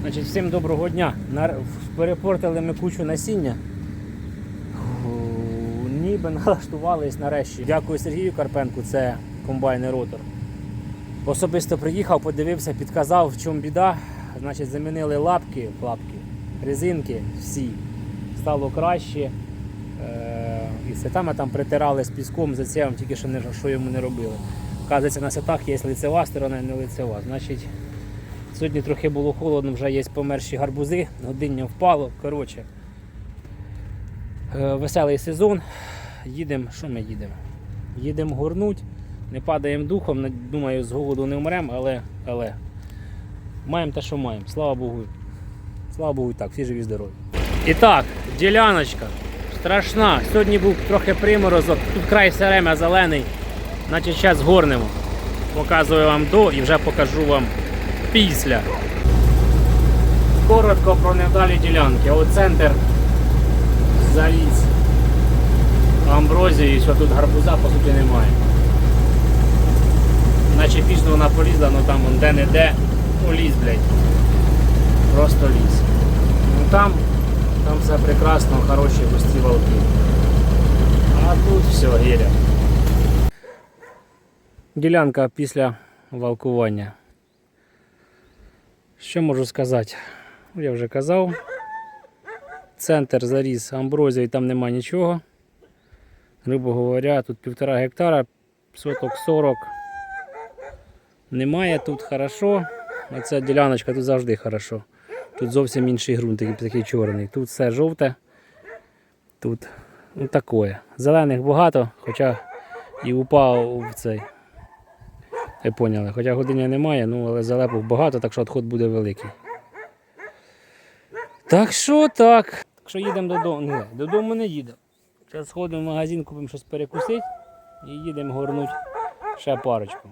Значить, всім доброго дня. Перепортили ми кучу насіння. Ніби налаштувались нарешті. Дякую Сергію Карпенку, це комбайнер ротор. Особисто приїхав, подивився, підказав, в чому біда. Значить, замінили лапки, лапки, резинки всі. Стало краще. Е, і все там, притирали з піском, за це тільки що, не, що йому не робили. Вказується, на сетах є лицева сторона, не лицева. Значить, Сьогодні трохи було холодно, вже є померші гарбузи, годиння впало. Коротше, е, веселий сезон. Їдемо, що ми їдемо? Їдемо горнуть, не падаємо духом, думаю, з голоду не вмремо, але, але маємо те, що маємо. Слава Богу. Слава Богу, так, всі живі здорові. І так, діляночка страшна. Сьогодні був трохи приморозок, тут край серемя зелений, значить зараз горнемо. Показую вам до і вже покажу вам після. Коротко про невдалі ділянки. От центр заліз амброзії, що тут гарбуза по суті немає. Наче пізно вона полізла, ну там де-не-де, ну ліс, блядь. Просто ліс. Ну там, там все прекрасно, хороші густі волки. А тут все, гіря. Ділянка після валкування. Що можу сказати? Ну, Я вже казав. Центр заріс амброзії, там нема нічого. Грубо говоря, тут півтора гектара, соток 40. Немає тут хорошо. А ця діляночка тут завжди хорошо. Тут зовсім інший ґрунт, такий, такий чорний. Тут все жовте. Тут ну, таке. Зелених багато, хоча і упав в цей. Ви поняли. Хоча годиня немає, ну але залепок багато, так що відход буде великий. Так що так. Так що їдемо додому. Ні, додому не їдемо. Зараз сходимо в магазин, купимо щось перекусити і їдемо горнути ще парочку.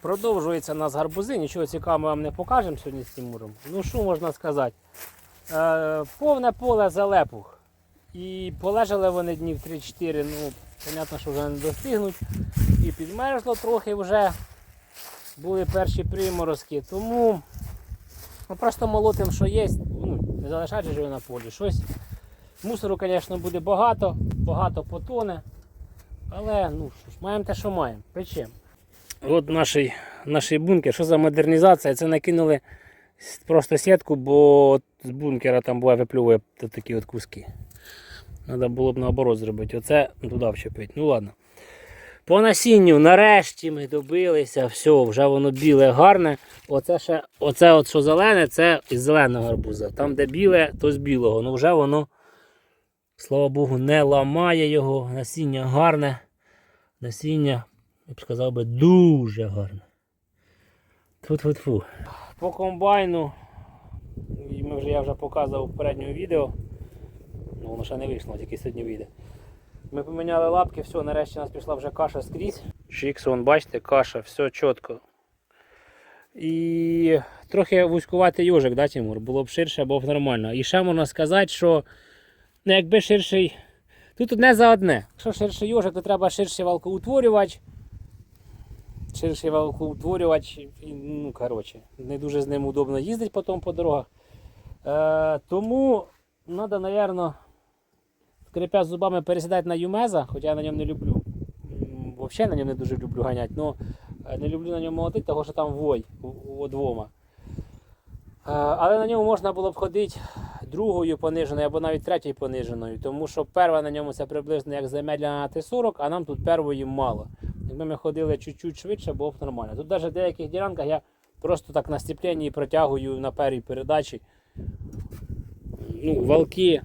Продовжується нас гарбузи, нічого цікавого вам не покажемо сьогодні з Тимуром. Ну що можна сказати? Е, повне поле залепух. І полежали вони днів 3-4, ну, понятно, що вже не достигнуть. І підмерзло трохи вже були перші приморозки, тому ну, просто молотим, що є, ну, не залишаючи його на полі. Щось. Мусору, звісно, буде багато, багато потоне. Але ну, що ж, маємо те, що маємо, печемо. От наш, наш бункер, що за модернізація? Це накинули просто сітку, бо з бункера там буває виплюває такі от куски. Треба було б наоборот зробити. Оце туди вчепити. Ну ладно. По насінню нарешті ми добилися, все, вже воно біле, гарне. Оце ще, оце от що зелене, це із зеленого гарбуза. Там, де біле, то з білого. Ну вже воно, слава Богу, не ламає його. Насіння гарне. Насіння, я б сказав би, дуже гарне. Тфу-тфу-тфу. По комбайну, ми вже, я вже показував в передньому відео. Ну, воно ще не вийшло, тільки сьогодні вийде. Ми поміняли лапки, все, нарешті у нас пішла вже каша скрізь. Чікс, вон, бачите, каша, все чітко. І трохи вузькуватий йожик, да, Тимур? Було б ширше, було б нормально. І ще можна сказати, що ну, якби ширший. Тут одне за одне. Якщо ширший йожик, то треба ширший валкоутворювач. Ширший валкоутворювач. І, ну, коротше, не дуже з ним удобно їздити потім по дорогах. Е, тому треба, мабуть, скрипя зубами пересідати на Юмеза, хоча я на ньому не люблю. Взагалі на ньому не дуже люблю ганяти, але не люблю на ньому молотити, тому що там вой двома. Е, Але на ньому можна було б ходити другою пониженою або навіть третьою пониженою, тому що перша на ньому це приблизно як замедляна Т-40, а нам тут первої мало. Якби ми ходили чуть-чуть швидше, було б нормально. Тут навіть в деяких ділянках я просто так на степленні протягую на першій передачі. Ну, валки,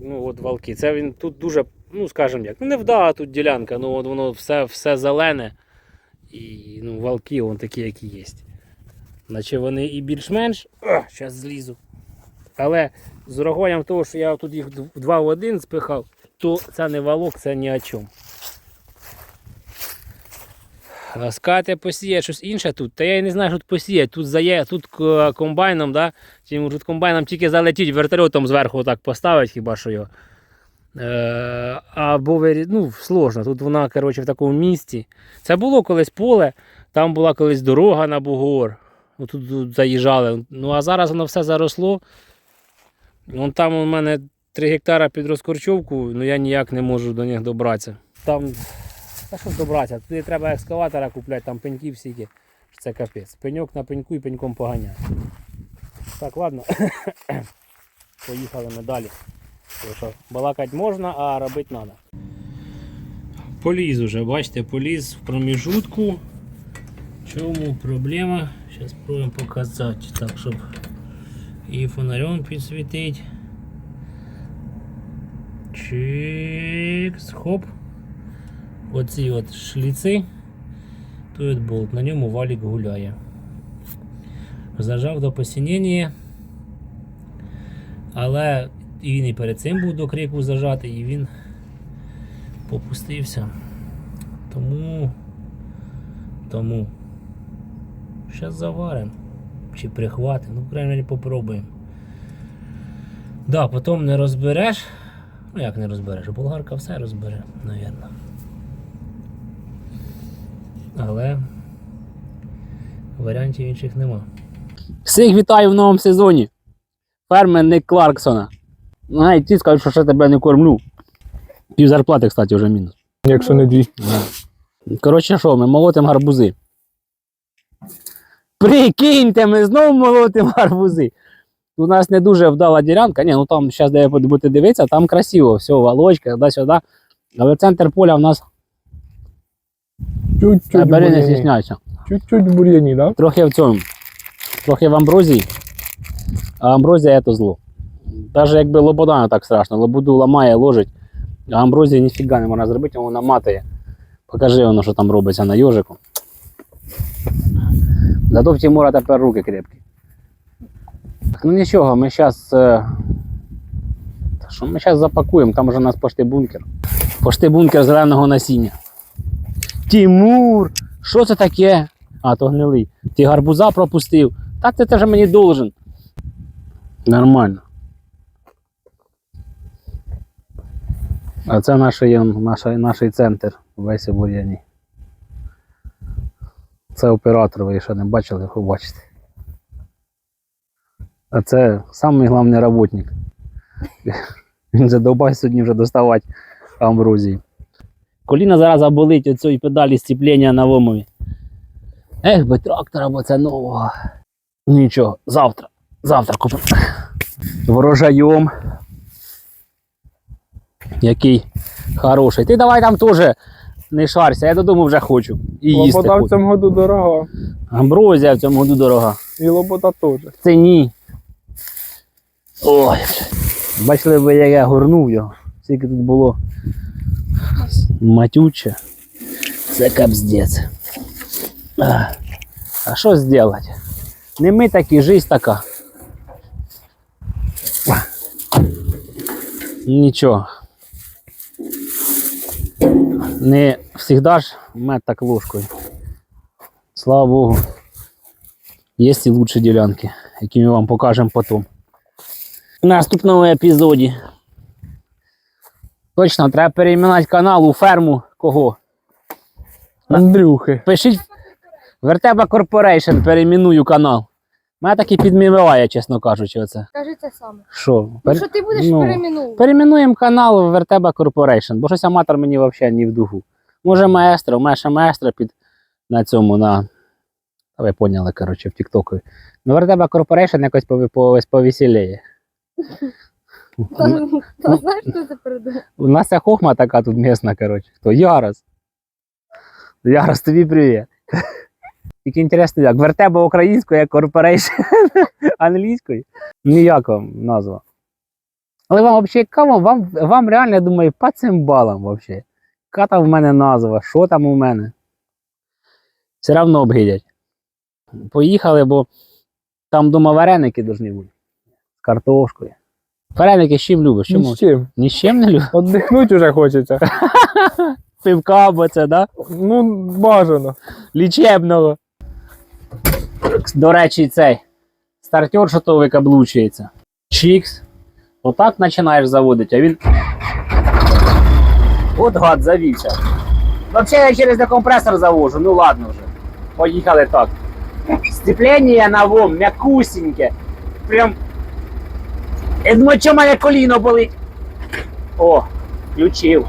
ну от валки. Це він тут дуже, ну скажімо як, ну не вдала тут ділянка, ну от воно все, все зелене. І ну, валки вон такі, які є. Наче вони і більш-менш. Зараз злізу. Але з урахуванням того, що я тут їх два 2 в один спихав, то це не валок, це ні о чому. Скати посіє щось інше тут. Та я не знаю, що тут посіє. Тут зає, тут комбайном, да? Чи може комбайном тільки залетіть, вертольотом зверху так поставить, хіба що його. Е, або ну, сложно. Тут вона коротше, в такому місці. Це було колись поле, там була колись дорога на Бугор. Ну, тут, тут заїжджали. Ну а зараз воно все заросло. Вон там у мене 3 гектара під розкорчовку, ну я ніяк не можу до них добратися. Там. Та що ж добратися? Туди треба екскаватора купляти, там пеньків всіки. Це капець. Пеньок на пеньку і пеньком поганяти. Так, ладно. Поїхали ми далі. Тому що балакати можна, а робити треба. Поліз уже, бачите, поліз в проміжутку. Чому проблема? Зараз спробуємо показати, так, щоб і фонарем підсвітить. Чикс, хоп. Оці от шліци. Тут болт, на ньому валік гуляє. Зажав до посінення. Але він і перед цим був до крику зажатий, і він попустився. Тому. Тому. Зараз заваримо. Чи прихватимо. Ну, мере, попробуємо. Да, потім не розбереш. Ну як не розбереш? Болгарка все розбере, навірно. Але варіантів інших нема. Всіх вітаю в новому сезоні. Ферменник Кларксона. Навіть ті скажуть, що ще тебе не кормлю. Пів зарплати, кстати, вже мінус. Якщо не дві. Коротше, що, ми молотимо гарбузи. Прикиньте, ми знову молотимо гарбузи. У нас не дуже вдала ділянка. Ні, ну там зараз, де я дивитися, там красиво, все, волочка, туди-сюди. Але центр поля у нас Чуть-чуть бери не бур'яні. стісняйся. Чуть-чуть бур'яні, да? Трохи в цьому. Трохи в амброзії. А амброзія це зло. Навіть якби лобода не так страшно, лободу ламає, ложить, а амброзії ніфіга не можна зробити, вона матає. Покажи воно, що там робиться на йожику. Зато в Тимура тепер руки крепкі. Так, ну нічого, ми зараз. Що ми зараз запакуємо, там вже у нас пошти бункер. Пошти бункер зеленого насіння. Тимур! Що це таке? А, то гнилий. Ти гарбуза пропустив. Так ти теж мені должен. Нормально. А це наш, наш, наш центр весь у бур'яні. Це оператор, ви ще не бачили, ви бачите. А це самий головний роботник. Він задовбав сьогодні вже доставати амброзії. Коліна зараз болить цієї педалі стіплення на вомові. Ех би трактора, бо це нового. Нічого, завтра. Завтра купимо. Врожайом. Який хороший. Ти давай там теж не шарся, я додому вже хочу. І їсти Лобода в хочу. цьому году дорога. Амброзія в цьому году дорога. І лобода теж. В ціні. Ой. Бачили ви, як я горнув його. Скільки тут було матюче. Це капздець. А, а що зробити? Не ми такі, жизнь така. Нічого. Не завжди ж мед так ложкою. Слава Богу. Є і лучші ділянки, які ми вам покажемо потім. В наступному епізоді. Точно, треба перейменувати канал у ферму кого? Андрюхи. Пишіть Вертеба Корпорейшн, перейменую канал. Мене так і підмиває, чесно кажучи, оце. Скажи це саме. Що? Ну, Пер... що ти будеш ну, перейменовувати? Перейменуємо канал Вертеба Корпорейшн, бо щось аматор мені взагалі ні в дугу. Може маестро, ще маестро під на цьому, на. Та ви поняли, коротше, в Тіктоку. Ну, Вертеба Корпорейшн якось повеселіє. Та- та Знаєш, що це придумав? У нас ця хохма така тут місна, коротше. Хто? Ярос. Ярос, тобі привіт. Тільки інтересно, як вертеба українською, як корпорейшн англійською. Ніяка назва. Але вам взагалі кава, вам, вам реально, я думаю, по цим балам взагалі. Яка там в мене назва, що там у мене? Все одно обгидять. Поїхали, бо там дома вареники повинні бути. З картошкою. Вареники з чим любиш? Чому? Ні з чим. Ні з чим не любиш? Отдихнуть уже хочеться. Пивка або це, да? Ну, бажано. Лічебного. До речі, цей стартер, що то викаблучується. Чікс. Отак починаєш заводити, а він. От гад завівся. Взагалі я через декомпресор завожу, ну ладно вже. Поїхали так. Сцепление новом, м'якусіньке. Прям. Я думаю, що коліно болить. О, включив.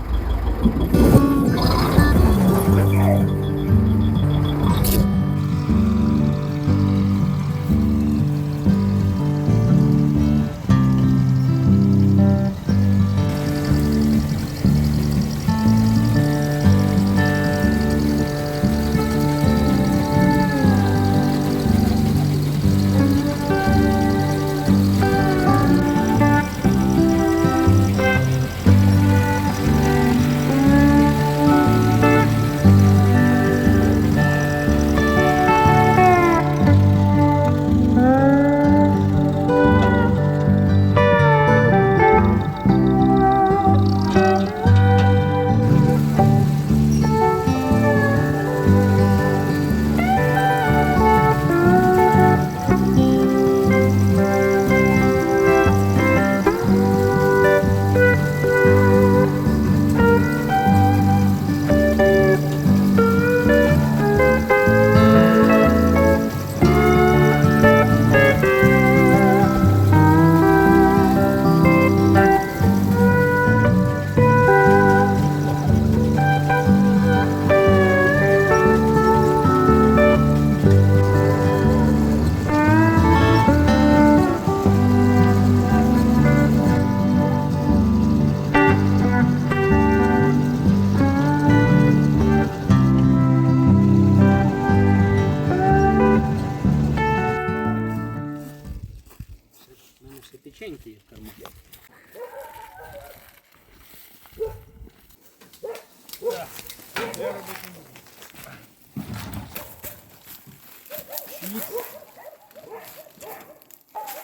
Є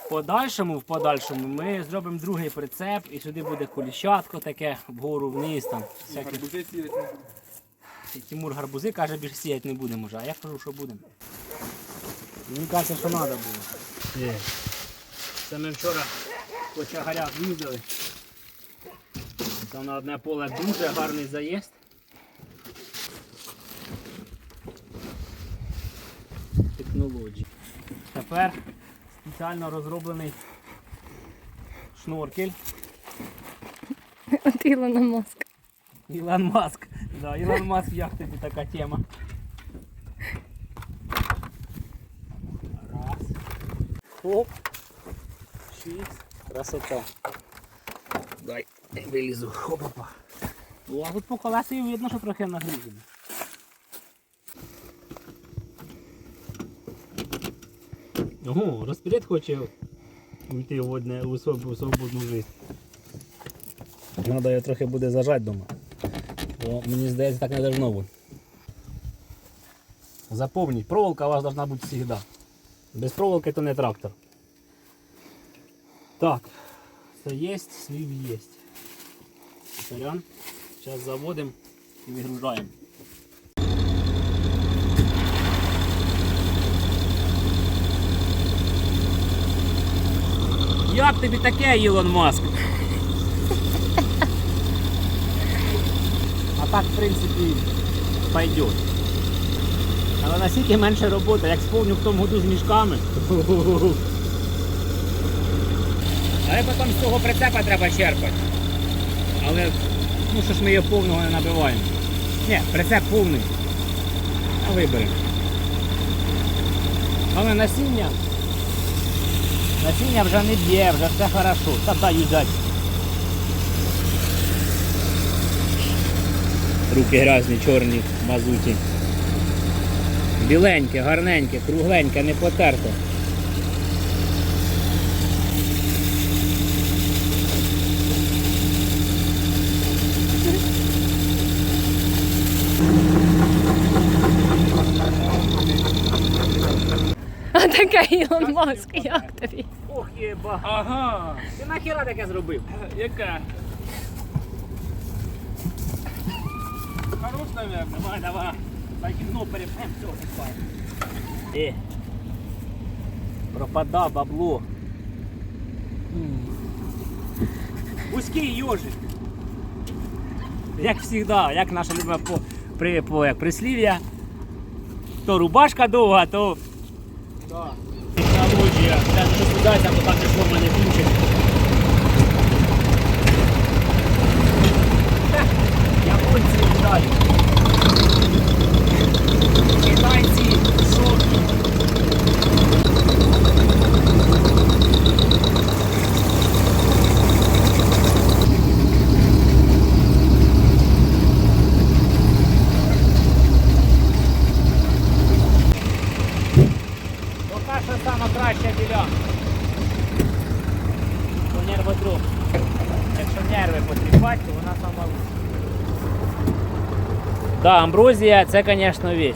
в подальшому, в подальшому ми зробимо другий прицеп і сюди буде коліщатко таке вгору вниз там. Всякі... Гарбузи сіяти не буду. Тимур гарбузи каже, більше сіяти не будемо вже, а я кажу, що будемо. Мені кажеться, що треба було. Це ми вчора по чагарях їздили. Там на одне поле дуже гарний заїзд. Технології. Тепер спеціально розроблений шнуркель. От Ілона Маск. Ілон Маск. Да, Ілон Маск в яхті така тема. Раз. Оп. Шість. Красота. Дай вилізу. Опа. О, а тут по колесі видно, що трохи нагружено. Ого, розпілет хоче уйти в одне у своб- свободну життя. Надо його трохи буде зажати дома. Бо мені здається, так не должно бути. Запомніть, проволока у вас должна бути завжди. Без проволоки то не трактор. Так, все є, слів є. Сорян. Зараз заводимо і вигружаємо. Як тобі таке, Ілон Маск? А так, в принципі, пойдет. Але наскільки менше роботи, як сповню в тому году з мішками. Але потім з цього прицепа треба черпати. Але ну що ж ми його повного не набиваємо. Ні, прицеп повний. А виберемо. Але насіння. Насіння вже не б'є, вже все хорошо. Та дай їдать. Руки грязні, чорні, мазуті. Біленьке, гарненьке, кругленьке, не потерте. А таке Ілон Маск, як тобі? Ох єба. Ага. Ти нахіра таке зробив? Яка? Хорош, наверное. Давай, давай. Так дно перепрем, все, купай. Е. Пропада бабло. Вузький йожик. Як завжди, як наша любима по, при, по, як прислів'я. То рубашка довга, то. Технологія. Це не розповідається, бо так пішло в мене амброзія це, звісно, віч.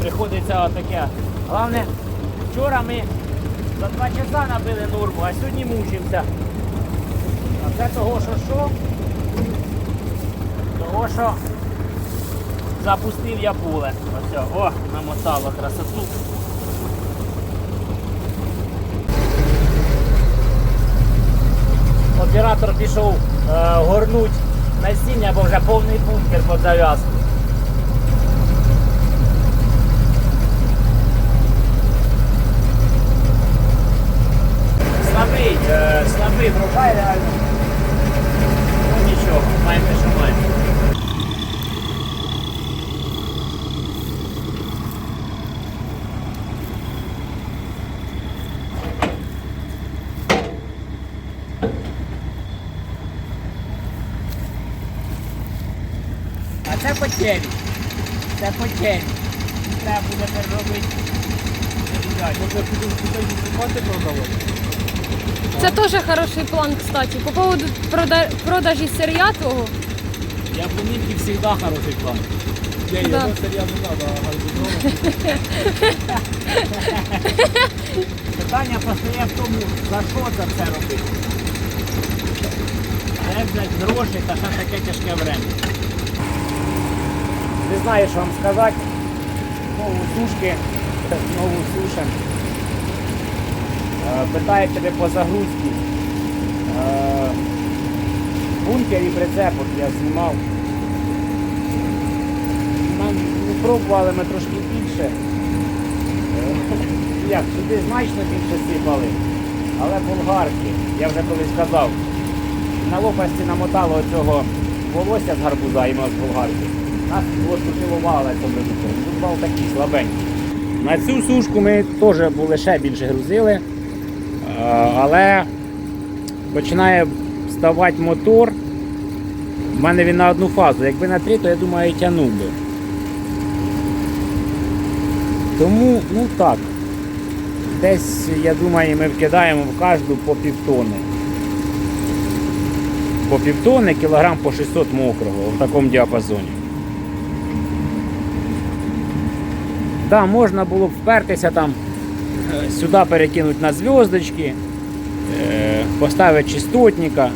Приходиться отаке. Головне, вчора ми за два часа набили норму, а сьогодні мучимося. А це того, що що? Того, що запустив я поле. Ось, о, намотало красоту. Оператор пішов е, горнуть насіння, бо вже повний бункер по зав'язку. Слабий, е, слабий врубай реально. Ну нічого, маємо що маємо. Це потєві. Це потєві. Треба буде переробити. Може піду туди шукати продавати? Це теж хороший план, кстати. По поводу прода- продажі сир'я твого. Яблунівки завжди хороший план. Я Да. його серйозно треба, гарбузово. Питання постає в тому, за що це все робити. Де взяти гроші та ще таке тяжке время. Не знаю, що вам сказати. Знову сушки, знову сушем. Е, Питають тебе по загрузці. Е, Бункер і прицепок я знімав. Нам пробували ми трошки більше. Е, Як, сюди значно більше сипали, але болгарки, я вже колись казав, на лопасті намотало оцього волосся з гарбуза і з болгарки. Нас було сушилувало цьому редуктором. Тут бал такий слабенький. На цю сушку ми теж були ще більше грузили, е, але починає ставати мотор. У мене він на одну фазу. Якби на три, то я думаю, тягнув би. Тому, ну так. Десь, я думаю, ми вкидаємо в кожну по півтони. По півтони, кілограм по 600 мокрого в такому діапазоні. Да, можна було б впертися там, е, сюди перекинути на зв'язочки, е, поставити частотника.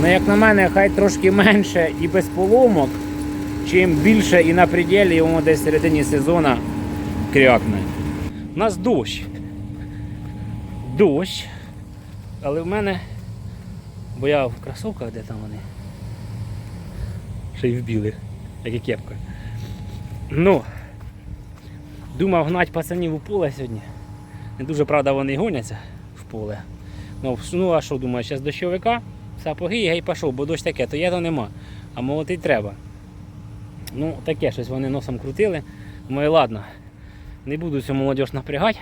Ну, як на мене, хай трошки менше і без поломок, чим більше і на пределі йому десь в середині сезону крякне. У нас дощ. Дощ. Але в мене. Бо я в кросовках, де там вони. Ще й в білих, як і кепка. Ну. Думав гнати пацанів у поле сьогодні. Не дуже правда вони й гоняться в поле. Ну, ну а що думаю, зараз дощовика, сапоги і гей пішов, бо дощ таке, то є, то нема. А молотить треба. Ну, таке щось вони носом крутили. Думаю, ладно, не буду цю молодіж напрягати.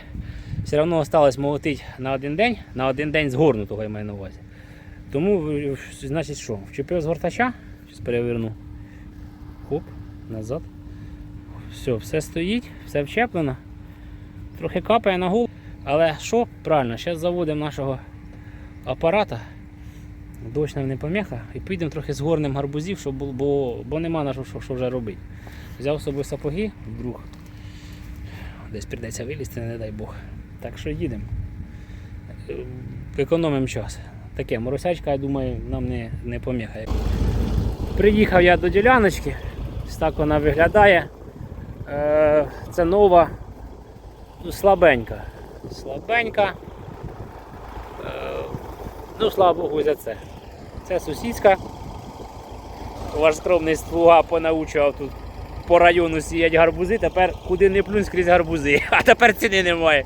Все одно осталось молотити на один день, на один день згорнутого я маю на увазі. Тому, значить, що, вчепив з гортача, зараз переверну. Хоп, назад. Все, все стоїть, все вчеплено. Трохи капає на голову. Але що, правильно, зараз заводимо нашого апарата. Дощ нам не поміха. І підемо трохи згорнемо гарбузів, щоб бо, бо нема на що, що, що вже робити. Взяв з собою сапоги, вдруг. Десь прийдеться вилізти, не дай Бог. Так що їдемо. Е, Економимо час. Таке, моросячка, я думаю, нам не, не поміхає. Приїхав я до діляночки. Ось так вона виглядає. Е, Це нова, ну, слабенька. Слабенька. Е, Ну, слава Богу, за це. Це сусідська. Ваш скромний слуга понаучував тут по району сіять гарбузи, тепер куди не плюнь скрізь гарбузи, а тепер ціни немає.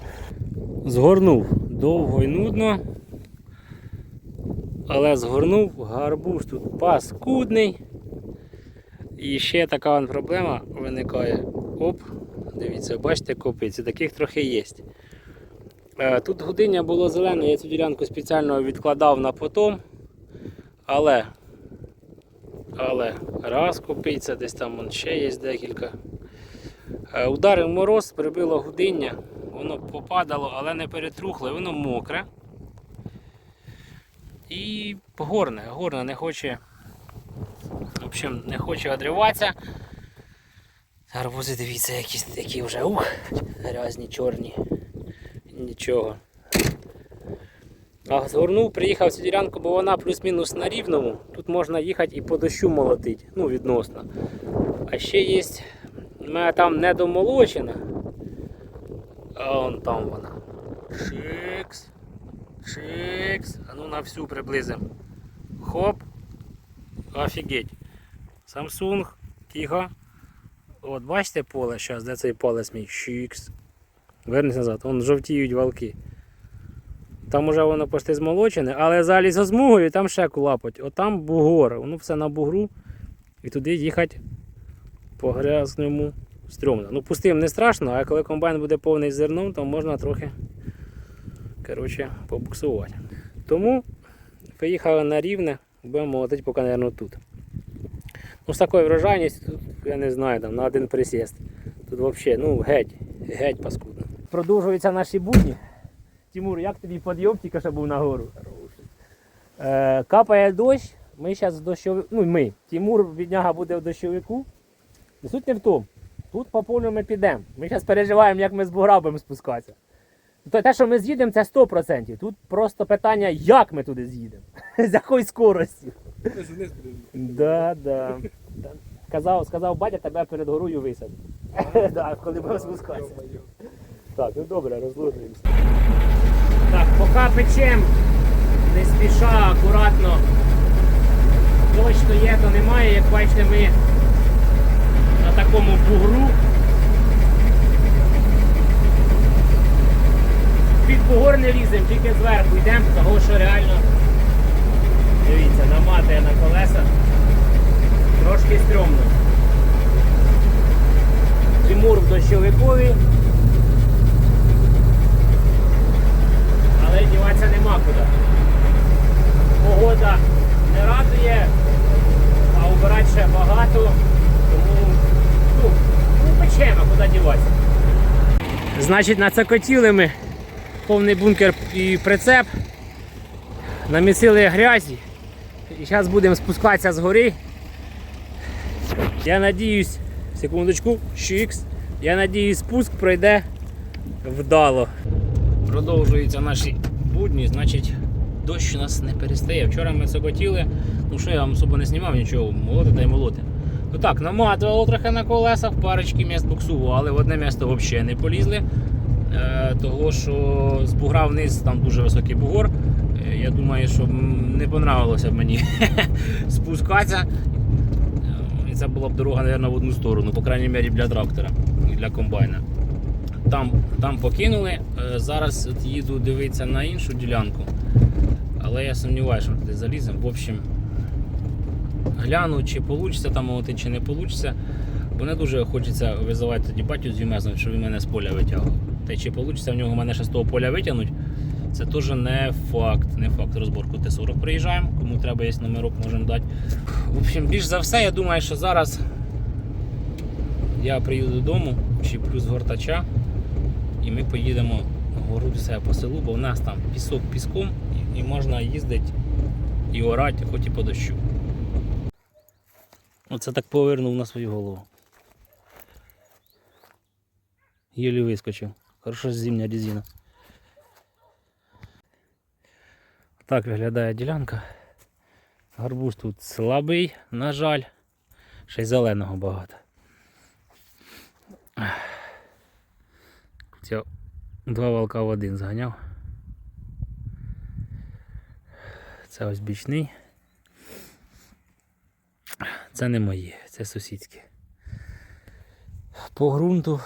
Згорнув довго і нудно. Але згорнув гарбуз тут паскудний. І ще така проблема виникає. Оп, дивіться, бачите, копиці, таких трохи є. Е, Тут гудиння було зелене, я цю ділянку спеціально відкладав на потом. Але, але раз копиться, десь там ще є декілька. Е, Ударив мороз, прибило гудиння, воно попадало, але не перетрухло, воно мокре. І горне, горне не хоче. В общем, не хоче одриватися. Гарбузи, дивіться, якісь такі вже ух, грязні, чорні. Нічого. А згорнув, приїхав цю ділянку, бо вона плюс-мінус на рівному. Тут можна їхати і по дощу молотити, ну відносно. А ще є. Мене там недомолочена. А вон там вона. Шикс. Шикс. А ну на всю приблизим. Хоп. Офігеть. Samsung, тихо. От бачите поле зараз, де цей палець мій? Шикс. Вернись назад, вон жовтіють валки. Там уже воно почти змолочене, але за лісозмугою там ще кулапать. Отам бугор, воно все на бугру. І туди їхати по грязному стрьомно. Ну пустим не страшно, а коли комбайн буде повний зерном, то можна трохи коротше, побуксувати. Тому поїхали на рівне, будемо молотити поки, мабуть, тут. Ну, з такою врожайністю, я не знаю, там, на один присіст. Тут взагалі, ну, геть, геть паскудно. Продовжуються наші будні. Тимур, як тобі підйом тільки що був нагору? Е, капає дощ, ми зараз в дощовику, ну ми, Тимур, бідняга, буде в дощовику. Суть не в тому. Тут по полю ми підемо. Ми зараз переживаємо, як ми з бугра будемо спускатися. Те, що ми з'їдемо, це 100%. Тут просто питання, як ми туди з'їдемо. З якою скоростю. Да, да. Да. Сказав, батя тебе перед горою висадить. Да, коли будемо спускатися. Так, ну добре, розложуємося. Так, поки печем, не спіша, акуратно. Дощ то є, то немає, як бачите, ми на такому бугру. Під бугор не ліземо, тільки зверху йдемо, того що реально, дивіться, наматує на колеса. Трошки стрьомно. Тимур в дощовикові. але діватися нема куди. Погода не радує, а убирати ще багато, тому ну, ну печемо, куди діватися. Значить, нацокотіли ми повний бункер і прицеп, намісили грязі і зараз будемо спускатися з гори. Я надіюсь, секундочку, щікс. Я надіюсь, спуск пройде вдало. Продовжуються наші будні, значить дощ у нас не перестає. Вчора ми сокотіли, ну що я вам особо не знімав нічого, молоти та й молоти. Ну так, наматувало трохи на колесах, парочки міст буксували, в одне місто взагалі не полізли. Е, того, що з бугра вниз там дуже високий бугор. Я думаю, що не понравилося б мені спускатися. І це була б дорога, мабуть, в одну сторону, по крайній мірі для трактора і для комбайна. Там, там покинули. Е, Зараз от їду дивитися на іншу ділянку. Але я сумніваюся, що туди заліземо. В общем, гляну, чи вийде там молоти, чи не вийде. Бо не дуже хочеться визивати тоді батю з Юмезом, щоб він мене з поля витягав. Та й чи вийде в нього мене ще з того поля витягнути, це теж не факт. Не факт розборку Т-40 приїжджаємо. Кому треба є номерок, можемо дати. В общем, більш за все, я думаю, що зараз я приїду додому, чи плюс гортача, і ми поїдемо гору до себе по селу, бо в нас там пісок піском і можна їздити і орати, хоч і по дощу. Оце так повернув на свою голову. Єлі вискочив. Хорошо зимня резина. Так виглядає ділянка. Гарбуз тут слабий, на жаль. Ще й зеленого багато. Це два волка в один зганяв. Це ось бічний. Це не мої, це сусідські. По ґрунту.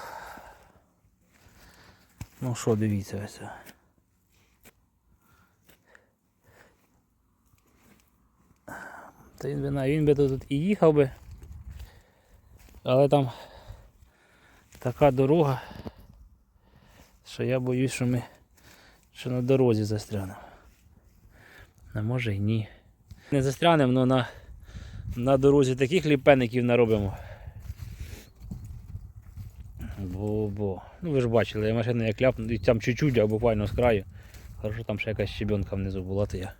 Ну що, дивіться ось. Та він би, він би тут і їхав би. Але там така дорога, що я боюсь, що ми що на дорозі застрянемо. А може й ні. Не застрянемо, але на, на дорозі таких ліпеників наробимо. Бо-бо. Ну ви ж бачили, я машину як ляпну, і там чуть-чуть, а буквально з краю. Хорошо, там ще якась щебенка внизу була, то я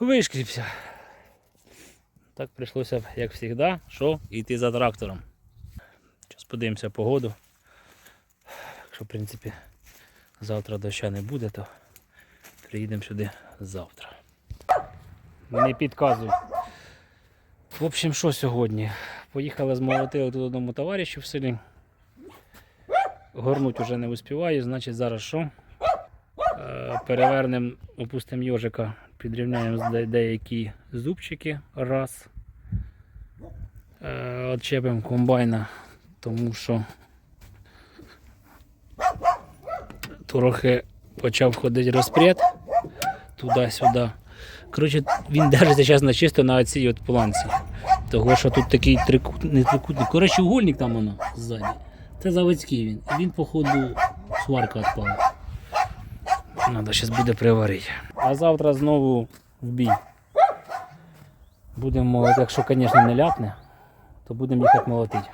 вишкріпся. Так прийшлося, як завжди, що йти за трактором. Зараз подивимося погоду. Якщо, в принципі, завтра доща не буде, то приїдемо сюди завтра. Не підказуй. В общем, що сьогодні? Поїхали змолотили тут одному товаришу в селі. Горнуть уже не успіваю, значить зараз що? Е, Перевернемо, опустимо йожика, підрівняємо де- деякі зубчики раз. Е, Отчепимо комбайна, тому що трохи почав ходити розпред туди-сюди. Коротше, він держиться зараз на чисто на цій от планці. Того, що тут такий трикут, не трикутник. Коротше, угольник там воно ззаді. Це заводський він. Він, походу, сварка відпала. Надо зараз буде приварити. А завтра знову в бій. Будемо якщо, звісно, не ляпне, то будемо їхати молотити.